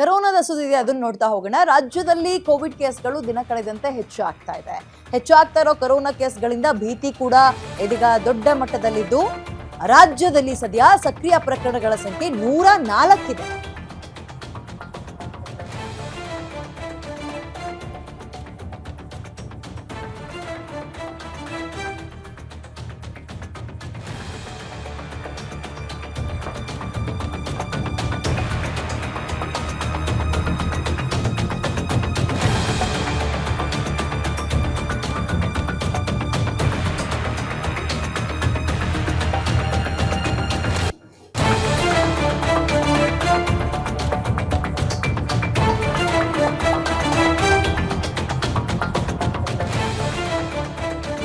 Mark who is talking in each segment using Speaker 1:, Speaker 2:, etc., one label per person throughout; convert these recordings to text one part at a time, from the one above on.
Speaker 1: ಕರೋನಾದ ಸುದ್ದಿ ಇದೆ, ಅದನ್ನ ನೋಡ್ತಾ ಹೋಗೋಣ. ರಾಜ್ಯದಲ್ಲಿ ಕೋವಿಡ್ ಕೇಸ್ಗಳು ದಿನ ಕಳೆದಂತೆ ಹೆಚ್ಚು ಆಗ್ತಾ ಇದೆ. ಹೆಚ್ಚು ಆಗ್ತಾ ಇರೋ ಕರೋನಾ ಕೇಸ್ಗಳಿಂದ ಭೀತಿ ಕೂಡ ಇದೀಗ ದೊಡ್ಡ ಮಟ್ಟದಲ್ಲಿದ್ದು, ರಾಜ್ಯದಲ್ಲಿ ಸದ್ಯ ಸಕ್ರಿಯ ಪ್ರಕರಣಗಳ ಸಂಖ್ಯೆ ನೂರ ನಾಲ್ಕಿದೆ.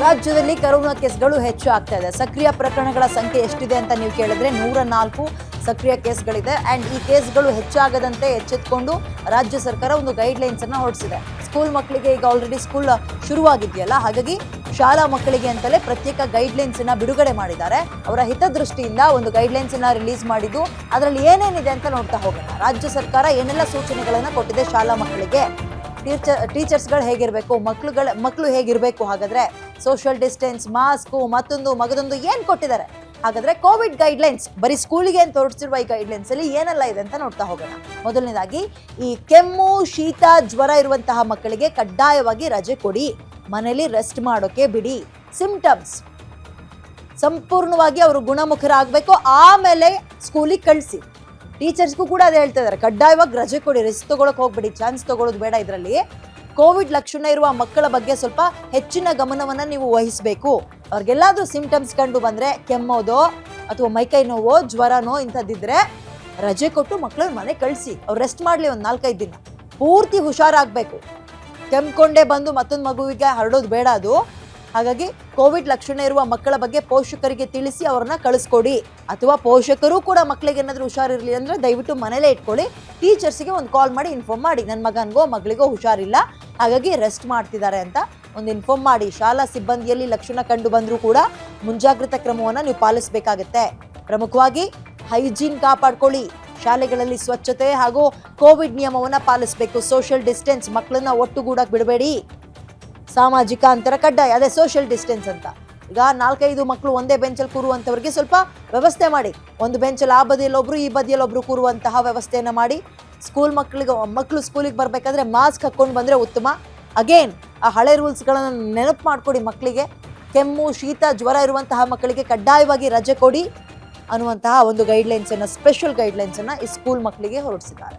Speaker 1: ರಾಜ್ಯದಲ್ಲಿ ಕರೋನಾ ಕೇಸ್ಗಳು ಹೆಚ್ಚು ಆಗ್ತಾ ಇದೆ. ಸಕ್ರಿಯ ಪ್ರಕರಣಗಳ ಸಂಖ್ಯೆ ಎಷ್ಟಿದೆ ಅಂತ ನೀವು ಕೇಳಿದ್ರೆ ನೂರ ನಾಲ್ಕು ಸಕ್ರಿಯ ಕೇಸ್ಗಳಿದೆ. ಅಂಡ್ ಈ ಕೇಸ್ಗಳು ಹೆಚ್ಚಾಗದಂತೆ ಎಚ್ಚೆತ್ಕೊಂಡು ರಾಜ್ಯ ಸರ್ಕಾರ ಒಂದು ಗೈಡ್ಲೈನ್ಸ್ ಅನ್ನು ಹೊರಡಿಸಿದೆ. ಸ್ಕೂಲ್ ಮಕ್ಕಳಿಗೆ ಈಗ ಆಲ್ರೆಡಿ ಸ್ಕೂಲ್ ಶುರುವಾಗಿದೆಯಲ್ಲ, ಹಾಗಾಗಿ ಶಾಲಾ ಮಕ್ಕಳಿಗೆ ಅಂತಲೇ ಪ್ರತ್ಯೇಕ ಗೈಡ್ಲೈನ್ಸ್ ಅನ್ನ ಬಿಡುಗಡೆ ಮಾಡಿದ್ದಾರೆ. ಅವರ ಹಿತದೃಷ್ಟಿಯಿಂದ ಒಂದು ಗೈಡ್ಲೈನ್ಸ್ ಅನ್ನ ರಿಲೀಸ್ ಮಾಡಿದ್ದು, ಅದರಲ್ಲಿ ಏನೇನಿದೆ ಅಂತ ನೋಡ್ತಾ ಹೋಗೋಣ. ರಾಜ್ಯ ಸರ್ಕಾರ ಏನೆಲ್ಲ ಸೂಚನೆಗಳನ್ನು ಕೊಟ್ಟಿದೆ ಶಾಲಾ ಮಕ್ಕಳಿಗೆ? ಟೀಚರ್, ಟೀಚರ್ಸ್ಗಳು ಹೇಗಿರಬೇಕು, ಮಕ್ಳುಗಳ ಮಕ್ಕಳು ಹೇಗಿರಬೇಕು ಹಾಗಾದರೆ ಸೋಷಿಯಲ್ ಡಿಸ್ಟೆನ್ಸ್ ಮಾಸ್ಕು ಮತ್ತೊಂದು ಮಗದೊಂದು ಏನು ಕೊಟ್ಟಿದ್ದಾರೆ? ಹಾಗಾದರೆ ಕೋವಿಡ್ ಗೈಡ್ಲೈನ್ಸ್ ಬರೀ ಸ್ಕೂಲಿಗೆ ಅಂತ ಹೊರಡಿಸಿರುವ ಈ ಗೈಡ್ಲೈನ್ಸಲ್ಲಿ ಏನೆಲ್ಲ ಇದೆ ಅಂತ ನೋಡ್ತಾ ಹೋಗೋಣ. ಮೊದಲನೇದಾಗಿ, ಈ ಕೆಮ್ಮು, ಶೀತ, ಜ್ವರ ಇರುವಂತಹ ಮಕ್ಕಳಿಗೆ ಕಡ್ಡಾಯವಾಗಿ ರಜೆ ಕೊಡಿ. ಮನೇಲಿ ರೆಸ್ಟ್ ಮಾಡೋಕೆ ಬಿಡಿ. ಸಿಂಪ್ಟಮ್ಸ್ ಸಂಪೂರ್ಣವಾಗಿ ಅವರು ಗುಣಮುಖರಾಗಬೇಕು. ಆಮೇಲೆ ಸ್ಕೂಲಿಗೆ ಕಳಿಸಿ. ಟೀಚರ್ಸ್ಗೂ ಕೂಡ ಅದೇ ಹೇಳ್ತಾ ಇದ್ದಾರೆ. ಕಡ್ಡಾಯವಾಗಿ ರಜೆ ಕೊಡಿ ರಿಸ್ಕ್ ತೊಗೊಳಕ್ಕೆ ಹೋಗ್ಬೇಡಿ ಚಾನ್ಸ್ ತಗೊಳ್ಳೋದು ಬೇಡ ಇದರಲ್ಲಿ. ಕೋವಿಡ್ ಲಕ್ಷಣ ಇರುವ ಮಕ್ಕಳ ಬಗ್ಗೆ ಸ್ವಲ್ಪ ಹೆಚ್ಚಿನ ಗಮನವನ್ನು ನೀವು ವಹಿಸಬೇಕು. ಅವ್ರಿಗೆಲ್ಲಾದರೂ ಸಿಂಪ್ಟಮ್ಸ್ ಕಂಡು ಬಂದರೆ ಕೆಮ್ಮೋದೋ ಅಥವಾ ಮೈಕೈ ನೋವೋ, ಜ್ವರನೋ ಇಂಥದ್ದಿದ್ರೆ ರಜೆ ಕೊಟ್ಟು ಮಕ್ಕಳನ್ನ ಮನೆ ಕಳಿಸಿ. ಅವ್ರು ರೆಸ್ಟ್ ಮಾಡಲಿ ಒಂದು ನಾಲ್ಕೈದು ದಿನ. ಪೂರ್ತಿ ಹುಷಾರಾಗಬೇಕು. ಕೆಮ್ಕೊಂಡೇ ಬಂದು ಮತ್ತೊಂದು ಮಗುವಿಗೆ ಹರಡೋದು ಬೇಡ ಅದು. ಹಾಗಾಗಿ ಕೋವಿಡ್ ಲಕ್ಷಣ ಇರುವ ಮಕ್ಕಳ ಬಗ್ಗೆ ಪೋಷಕರಿಗೆ ತಿಳಿಸಿ ಅವ್ರನ್ನ ಕಳಿಸ್ಕೊಡಿ. ಅಥವಾ ಪೋಷಕರು ಕೂಡ ಮಕ್ಕಳಿಗೆ ಏನಾದರೂ ಹುಷಾರಿರಲಿ ಅಂದ್ರೆ ದಯವಿಟ್ಟು ಮನೇಲೇ ಇಟ್ಕೊಳ್ಳಿ. ಟೀಚರ್ಸ್ಗೆ ಒಂದು ಕಾಲ್ ಮಾಡಿ ಇನ್ಫಾರ್ಮ್ ಮಾಡಿ. ನನ್ನ ಮಗನಿಗೋ, ಮಗಳಿಗೋ ಹುಷಾರಿಲ್ಲ. ಹಾಗಾಗಿ ರೆಸ್ಟ್ ಮಾಡ್ತಿದ್ದಾರೆ ಅಂತ ಒಂದು ಇನ್ಫಾರ್ಮ್ ಮಾಡಿ. ಶಾಲಾ ಸಿಬ್ಬಂದಿಯಲ್ಲಿ ಲಕ್ಷಣ ಕಂಡು ಬಂದರೂ ಕೂಡ ಮುಂಜಾಗ್ರತಾ ಕ್ರಮವನ್ನು ನೀವು ಪಾಲಿಸಬೇಕಾಗತ್ತೆ. ಪ್ರಮುಖವಾಗಿ ಹೈಜೀನ್ ಕಾಪಾಡ್ಕೊಳ್ಳಿ. ಶಾಲೆಗಳಲ್ಲಿ ಸ್ವಚ್ಛತೆ ಹಾಗೂ ಕೋವಿಡ್ ನಿಯಮವನ್ನು ಪಾಲಿಸಬೇಕು. ಸೋಷಿಯಲ್ ಡಿಸ್ಟೆನ್ಸ್ ಮಕ್ಕಳನ್ನ ಒಟ್ಟುಗೂಡಕ್ಕೆ ಬಿಡಬೇಡಿ. ಸಾಮಾಜಿಕ ಅಂತರ ಕಡ್ಡಾಯ, ಅದೇ ಸೋಷಿಯಲ್ ಡಿಸ್ಟೆನ್ಸ್ ಅಂತ. ಈಗ ನಾಲ್ಕೈದು ಮಕ್ಕಳು ಒಂದೇ ಬೆಂಚಲ್ಲಿ ಕೂರುವಂಥವ್ರಿಗೆ ಸ್ವಲ್ಪ ವ್ಯವಸ್ಥೆ ಮಾಡಿ. ಒಂದು ಬೆಂಚಲ್ಲಿ ಆ ಬದಿಯಲ್ಲಿ ಒಬ್ರು ಈ ಬದಿಯಲ್ಲಿ ಒಬ್ರು ಕೂರುವಂತಹ ವ್ಯವಸ್ಥೆಯನ್ನು ಮಾಡಿ. ಸ್ಕೂಲ್ ಮಕ್ಕಳಿಗೆ ಮಕ್ಕಳು ಸ್ಕೂಲಿಗೆ ಬರಬೇಕಾದ್ರೆ ಮಾಸ್ಕ್ ಹಾಕ್ಕೊಂಡು ಬಂದರೆ ಉತ್ತಮ. ಅಗೇನ್ ಆ ಹಳೆ ರೂಲ್ಸ್ಗಳನ್ನು ನೆನಪು ಮಾಡಿಕೊಡಿ ಮಕ್ಕಳಿಗೆ ಕೆಮ್ಮು, ಶೀತ, ಜ್ವರ ಇರುವಂತಹ ಮಕ್ಕಳಿಗೆ ಕಡ್ಡಾಯವಾಗಿ ರಜೆ ಕೊಡಿ ಅನ್ನುವಂತಹ ಒಂದು ಗೈಡ್ಲೈನ್ಸನ್ನು ಸ್ಪೆಷಲ್ ಗೈಡ್ಲೈನ್ಸನ್ನು ಈ ಸ್ಕೂಲ್ ಮಕ್ಕಳಿಗೆ ಹೊರಡಿಸಿದ್ದಾರೆ.